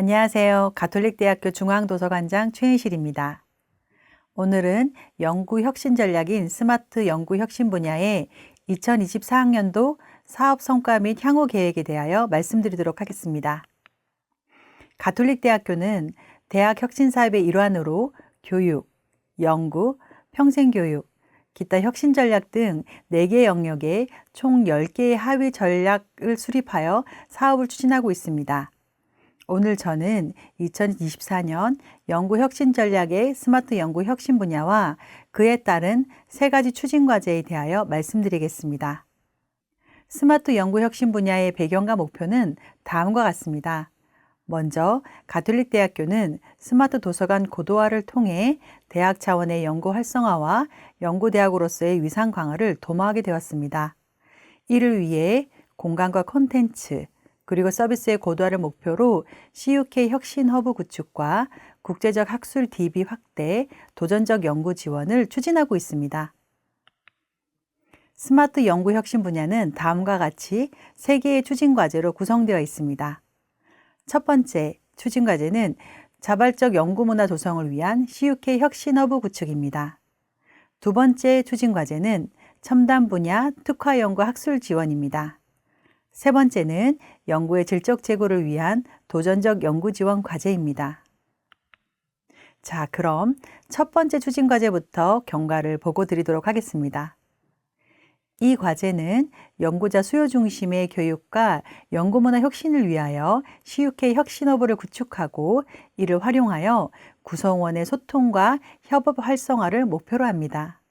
안녕하세요. 가톨릭대학교 중앙도서관장 최은실입니다. 오늘은 연구 혁신 전략인 스마트 연구 혁신 분야의 2024학년도 사업 성과 및 향후 계획에 대하여 말씀드리도록 하겠습니다. 가톨릭대학교는 대학 혁신 사업의 일환으로 교육, 연구, 평생교육, 기타 혁신 전략 등 4개 영역에 총 10개의 하위 전략을 수립하여 사업을 추진하고 있습니다. 오늘 저는 2024년 연구 혁신 전략의 스마트 연구 혁신 분야와 그에 따른 세 가지 추진 과제에 대하여 말씀드리겠습니다. 스마트 연구 혁신 분야의 배경과 목표는 다음과 같습니다. 먼저 가톨릭 대학교는 스마트 도서관 고도화를 통해 대학 차원의 연구 활성화와 연구대학으로서의 위상 강화를 도모하게 되었습니다. 이를 위해 공간과 콘텐츠, 그리고 서비스의 고도화를 목표로 CUK 혁신 허브 구축과 국제적 학술 DB 확대, 도전적 연구 지원을 추진하고 있습니다. 스마트 연구 혁신 분야는 다음과 같이 세 개의 추진 과제로 구성되어 있습니다. 첫 번째 추진 과제는 자발적 연구 문화 조성을 위한 CUK 혁신 허브 구축입니다. 두 번째 추진 과제는 첨단 분야 특화 연구 학술 지원입니다. 세 번째는 연구의 질적 제고를 위한 도전적 연구 지원 과제입니다. 자, 그럼 첫 번째 추진 과제부터 경과를 보고 드리도록 하겠습니다. 이 과제는 연구자 수요 중심의 교육과 연구문화 혁신을 위하여 CUK 혁신허브를 구축하고 이를 활용하여 구성원의 소통과 협업 활성화를 목표로 합니다.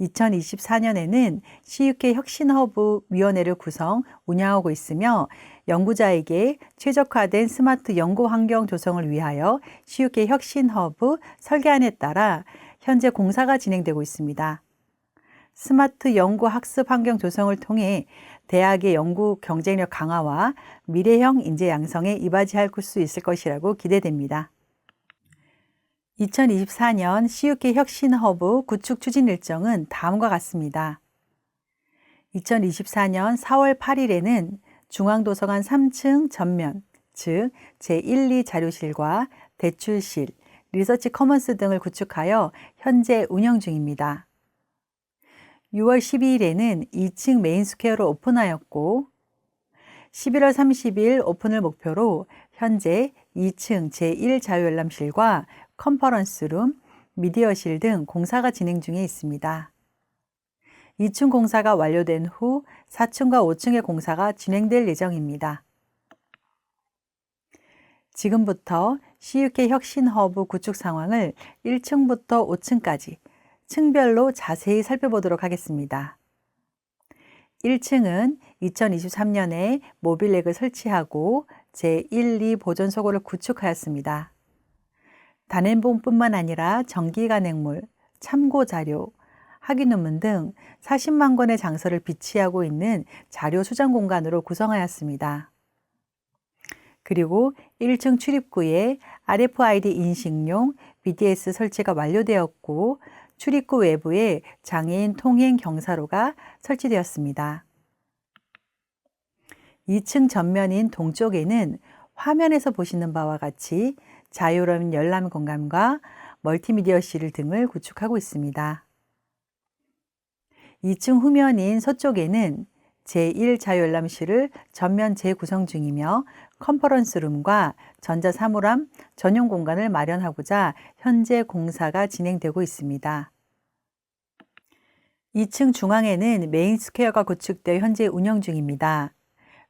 2024년에는 CUK 혁신허브 위원회를 구성, 운영하고 있으며 연구자에게 최적화된 스마트 연구 환경 조성을 위하여 CUK 혁신허브 설계안에 따라 현재 공사가 진행되고 있습니다. 스마트 연구 학습 환경 조성을 통해 대학의 연구 경쟁력 강화와 미래형 인재 양성에 이바지할 수 있을 것이라고 기대됩니다. 2024년 CUK 혁신 허브 구축 추진 일정은 다음과 같습니다. 2024년 4월 8일에는 중앙도서관 3층 전면, 즉 제1, 2 자료실과 대출실, 리서치 커먼스 등을 구축하여 현재 운영 중입니다. 6월 12일에는 2층 메인 스퀘어를 오픈하였고 11월 30일 오픈을 목표로 현재 2층 제1 자유열람실과 컨퍼런스룸, 미디어실 등 공사가 진행 중에 있습니다. 2층 공사가 완료된 후 4층과 5층의 공사가 진행될 예정입니다. 지금부터 CUK 혁신 허브 구축 상황을 1층부터 5층까지 층별로 자세히 살펴보도록 하겠습니다. 1층은 2023년에 모빌렉을 설치하고 제1, 2 보존 소고를 구축하였습니다. 단행본뿐만 아니라 전기간행물, 참고자료, 학위 논문 등 40만 권의 장서를 비치하고 있는 자료 수장 공간으로 구성하였습니다. 그리고 1층 출입구에 RFID 인식용 BDS 설치가 완료되었고 출입구 외부에 장애인 통행 경사로가 설치되었습니다. 2층 전면인 동쪽에는 화면에서 보시는 바와 같이 자유로운 열람 공간과 멀티미디어 실 등을 구축하고 있습니다. 2층 후면인 서쪽에는 제1 자유열람실을 전면 재구성 중이며 컨퍼런스룸과 전자사물함 전용 공간을 마련하고자 현재 공사가 진행되고 있습니다. 2층 중앙에는 메인 스퀘어가 구축되어 현재 운영 중입니다.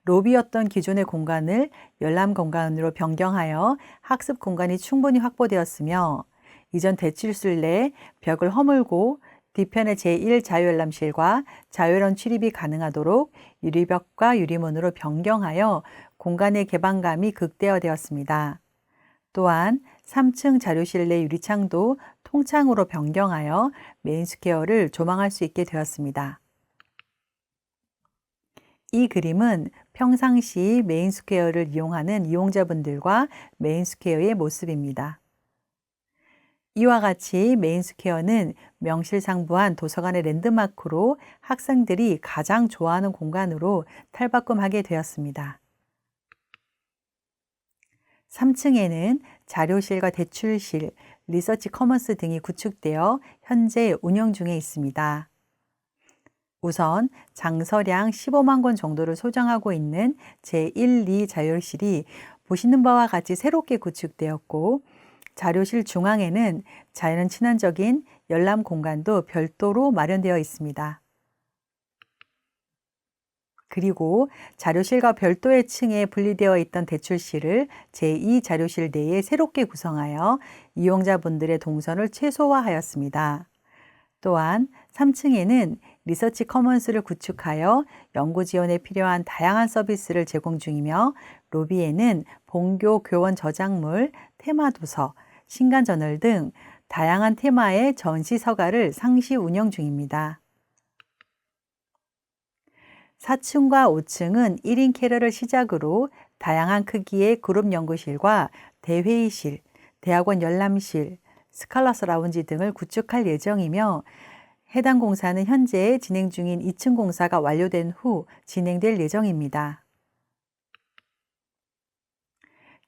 로비였던 기존의 공간을 열람 공간으로 변경하여 학습 공간이 충분히 확보되었으며 이전 대출실 내 벽을 허물고 뒤편의 제1 자유열람실과 자유로운 출입이 가능하도록 유리벽과 유리문으로 변경하여 공간의 개방감이 극대화되었습니다. 또한 3층 자료실 내 유리창도 통창으로 변경하여 메인스퀘어를 조망할 수 있게 되었습니다. 이 그림은 평상시 메인스퀘어를 이용하는 이용자분들과 메인스퀘어의 모습입니다. 이와 같이 메인스퀘어는 명실상부한 도서관의 랜드마크로 학생들이 가장 좋아하는 공간으로 탈바꿈하게 되었습니다. 3층에는 자료실과 대출실, 리서치 커먼스 등이 구축되어 현재 운영 중에 있습니다. 우선 장서량 15만 권 정도를 소장하고 있는 제1, 2 자료실이 보시는 바와 같이 새롭게 구축되었고 자료실 중앙에는 자연 친환적인 열람 공간도 별도로 마련되어 있습니다. 그리고 자료실과 별도의 층에 분리되어 있던 대출실을 제2 자료실 내에 새롭게 구성하여 이용자분들의 동선을 최소화하였습니다. 또한 3층에는 리서치 커먼스를 구축하여 연구 지원에 필요한 다양한 서비스를 제공 중이며 로비에는 본교 교원 저작물, 테마 도서, 신간 저널 등 다양한 테마의 전시 서가를 상시 운영 중입니다. 4층과 5층은 1인 캐럴을 시작으로 다양한 크기의 그룹 연구실과 대회의실, 대학원 열람실, 스칼러스 라운지 등을 구축할 예정이며 해당 공사는 현재 진행 중인 2층 공사가 완료된 후 진행될 예정입니다.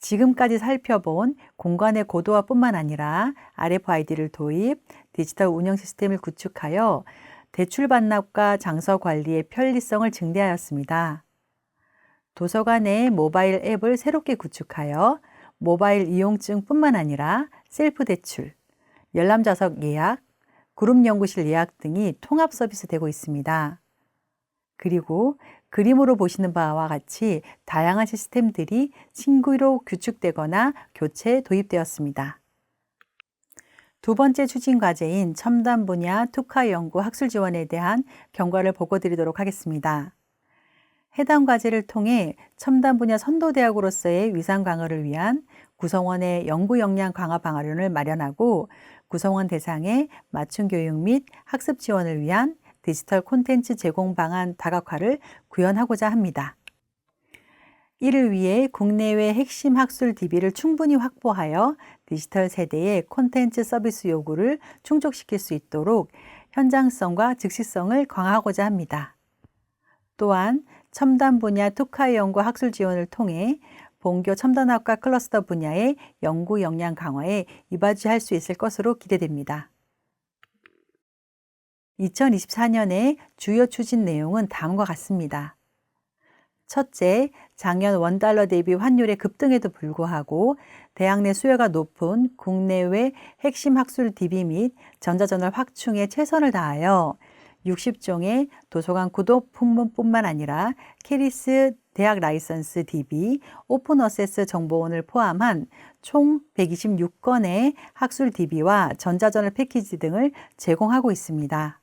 지금까지 살펴본 공간의 고도화뿐만 아니라 RFID를 도입, 디지털 운영 시스템을 구축하여 대출 반납과 장서 관리의 편리성을 증대하였습니다. 도서관의 모바일 앱을 새롭게 구축하여 모바일 이용증뿐만 아니라 셀프 대출, 열람 좌석 예약, 그룹 연구실 예약 등이 통합 서비스 되고 있습니다. 그리고 그림으로 보시는 바와 같이 다양한 시스템들이 신규로 구축되거나 교체 도입되었습니다. 두 번째 추진 과제인 첨단 분야 특화 연구 학술 지원에 대한 경과를 보고 드리도록 하겠습니다. 해당 과제를 통해 첨단 분야 선도대학으로서의 위상 강화를 위한 구성원의 연구 역량 강화 방안을 마련하고 구성원 대상의 맞춤 교육 및 학습 지원을 위한 디지털 콘텐츠 제공 방안 다각화를 구현하고자 합니다. 이를 위해 국내외 핵심 학술 DB를 충분히 확보하여 디지털 세대의 콘텐츠 서비스 요구를 충족시킬 수 있도록 현장성과 즉시성을 강화하고자 합니다. 또한 첨단 분야 특화 연구 학술 지원을 통해 본교 첨단학과 클러스터 분야의 연구 역량 강화에 이바지할 수 있을 것으로 기대됩니다. 2024년의 주요 추진 내용은 다음과 같습니다. 첫째, 작년 원달러 대비 환율의 급등에도 불구하고 대학 내 수요가 높은 국내외 핵심 학술 DB 및 전자저널 확충에 최선을 다하여 60종의 도서관 구독 품문뿐만 아니라 캐리스 대학 라이선스 DB, 오픈 어세스 정보원을 포함한 총 126건의 학술 DB와 전자저널 패키지 등을 제공하고 있습니다.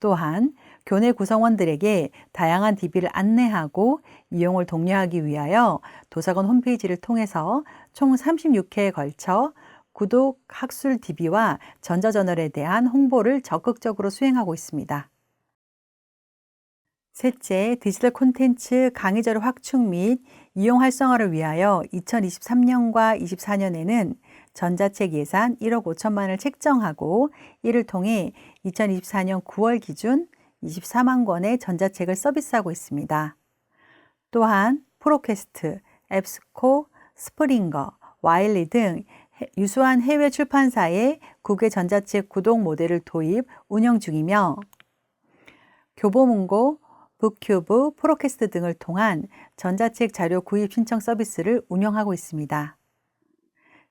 또한 교내 구성원들에게 다양한 DB를 안내하고 이용을 독려하기 위하여 도서관 홈페이지를 통해서 총 36회에 걸쳐 구독 학술 DB와 전자저널에 대한 홍보를 적극적으로 수행하고 있습니다. 셋째, 디지털 콘텐츠 강의 자료 확충 및 이용 활성화를 위하여 2023년과 24년에는 전자책 예산 1억 5천만을 책정하고 이를 통해 2024년 9월 기준 24만 권의 전자책을 서비스하고 있습니다. 또한 프로퀘스트, 앱스코, 스프링거, 와일리 등 유수한 해외 출판사의 국외 전자책 구독 모델을 도입, 운영 중이며 교보문고, 북큐브, 프로캐스트 등을 통한 전자책 자료 구입 신청 서비스를 운영하고 있습니다.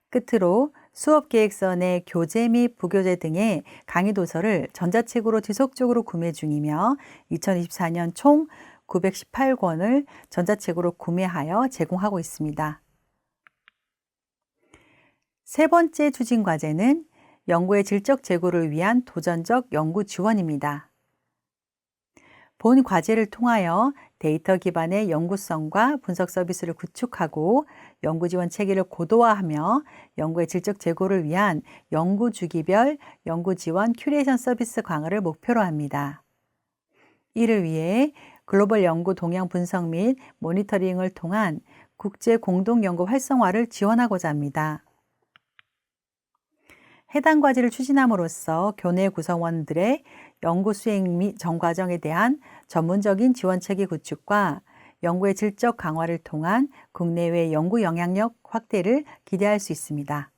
끝으로 수업 계획서 내 교재 및 부교재 등의 강의 도서를 전자책으로 지속적으로 구매 중이며 2024년 총 918권을 전자책으로 구매하여 제공하고 있습니다. 세 번째 추진 과제는 연구의 질적 제고를 위한 도전적 연구 지원입니다. 본 과제를 통하여 데이터 기반의 연구성과 분석 서비스를 구축하고 연구 지원 체계를 고도화하며 연구의 질적 제고를 위한 연구 주기별 연구 지원 큐레이션 서비스 강화를 목표로 합니다. 이를 위해 글로벌 연구 동향 분석 및 모니터링을 통한 국제 공동 연구 활성화를 지원하고자 합니다. 해당 과제를 추진함으로써 교내 구성원들의 연구 수행 및 전과정에 대한 전문적인 지원 체계 구축과 연구의 질적 강화를 통한 국내외 연구 영향력 확대를 기대할 수 있습니다.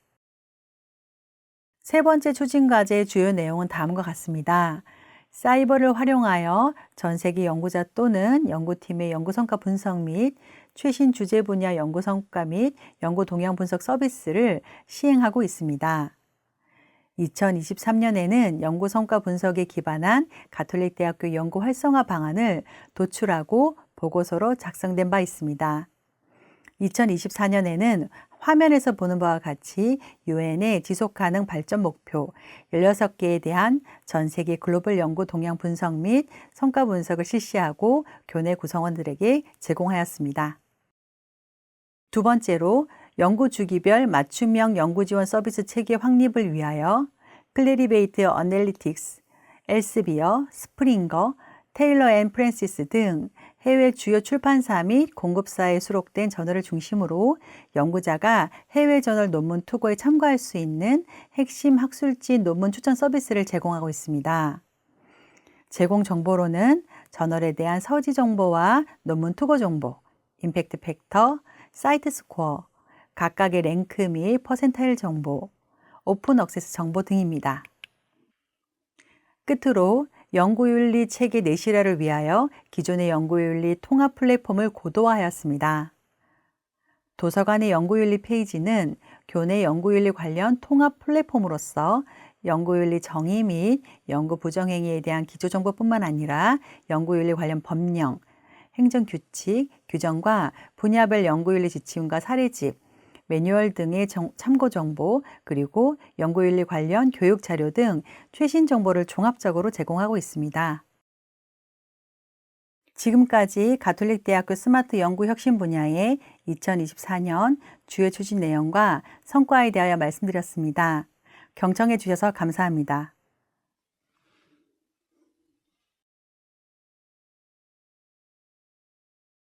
세 번째 추진 과제의 주요 내용은 다음과 같습니다. 사이버를 활용하여 전 세계 연구자 또는 연구팀의 연구 성과 분석 및 최신 주제 분야 연구 성과 및 연구 동향 분석 서비스를 시행하고 있습니다. 2023년에는 연구 성과 분석에 기반한 가톨릭 대학교 연구 활성화 방안을 도출하고 보고서로 작성된 바 있습니다. 2024년에는 화면에서 보는 바와 같이 유엔의 지속 가능 발전 목표 16개에 대한 전 세계 글로벌 연구 동향 분석 및 성과 분석을 실시하고 교내 구성원들에게 제공하였습니다. 두 번째로 연구 주기별 맞춤형 연구 지원 서비스 체계 확립을 위하여 클레리베이트 어널리틱스, 엘스비어, 스프링거, 테일러 앤 프랜시스 등 해외 주요 출판사 및 공급사에 수록된 저널을 중심으로 연구자가 해외 저널 논문 투고에 참고할 수 있는 핵심 학술지 논문 추천 서비스를 제공하고 있습니다. 제공 정보로는 저널에 대한 서지 정보와 논문 투고 정보, 임팩트 팩터, 사이트 스코어, 각각의 랭크 및 퍼센타일 정보, 오픈 억세스 정보 등입니다. 끝으로 연구윤리 체계 내실화를 위하여 기존의 연구윤리 통합 플랫폼을 고도화하였습니다. 도서관의 연구윤리 페이지는 교내 연구윤리 관련 통합 플랫폼으로서 연구윤리 정의 및 연구 부정행위에 대한 기초정보뿐만 아니라 연구윤리 관련 법령, 행정규칙, 규정과 분야별 연구윤리 지침과 사례집, 매뉴얼 등의 정, 참고 정보, 그리고 연구윤리 관련 교육 자료 등 최신 정보를 종합적으로 제공하고 있습니다. 지금까지 가톨릭 대학교 스마트 연구 혁신 분야의 2024년 주요 추진 내용과 성과에 대하여 말씀드렸습니다. 경청해 주셔서 감사합니다.